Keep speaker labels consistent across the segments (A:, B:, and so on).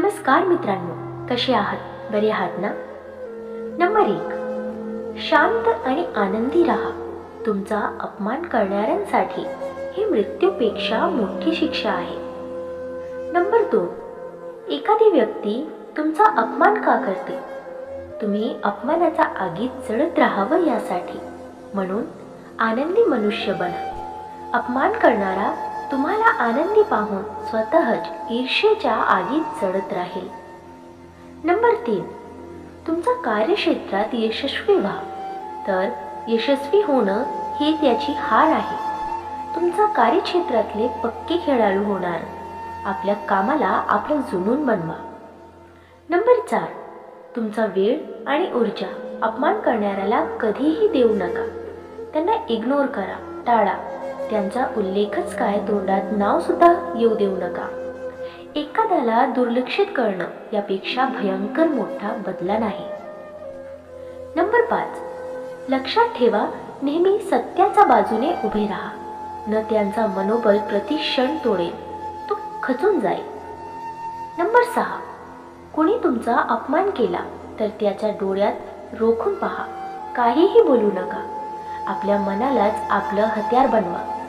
A: नमस्कार मित्रांनो कसे आहात? बरे आहात ना? नंबर एक शांत आणि आनंदी राहा. तुमचा अपमान करणाऱ्यांसाठी ही मृत्यूपेक्षा मोठी शिक्षा आहे. नंबर दोन एखादी व्यक्ती तुमचा अपमान का करते? तुम्ही अपमानाचा आगीत जळत राहावं यासाठी. म्हणून आनंदी मनुष्य बना. अपमान करणारा तुम्हाला आनंदी पाहून स्वतःच ईर्षेच्या आगीत चढत राहील. नंबर तीन तुमचा कार्यक्षेत्रात यशस्वी व्हा. तर यशस्वी होणं हे त्याची हार आहे. तुमचा कार्यक्षेत्रातले पक्के खेळाडू होणार. आपल्या कामाला आपलं जुनून बनवा. नंबर चार तुमचा वेळ आणि ऊर्जा अपमान करणाऱ्याला कधीही देऊ नका. त्यांना इग्नोर करा टाळा. त्यांचा उल्लेखच काय तोंडात नाव सुद्धा येऊ देऊ नका. एखाद्याला दुर्लक्षित करणं यापेक्षा भयंकर मोठा बदला नाही. नंबर पाच. लक्षात ठेवा नेहमी सत्याच्या बाजूने उभे राहा. न त्यांचा मनोबल प्रति क्षण तोडेल. तो खचून जाईल. नंबर सहा. कोणी तुमचा अपमान केला तर त्याच्या डोळ्यात रोखून पहा. काहीही बोलू नका. आपल्या मनालाच आपलं हत्यार बनवा.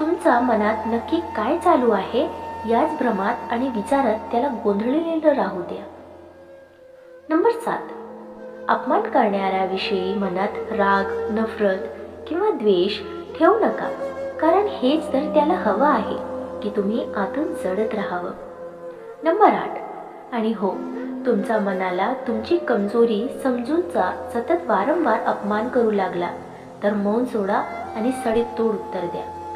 A: तुमचा मनात नक्की काय चालू आहे याच भ्रमात आणि विचारात त्याला गोंधळलेलं राहू द्या. नंबर सात. अपमान करणाऱ्याविषयी मनात राग नफरत किंवा द्वेष ठेवू नका. कारण हेच तर त्याला हवं आहे की तुम्ही आतून जडत राहावं. नंबर आठ. आणि हो तुमचा मनाला तुमची कमजोरी समजूनचा सतत वारंवार अपमान करू लागला तर मौन सोडा आणि सडीत तोड उत्तर द्या.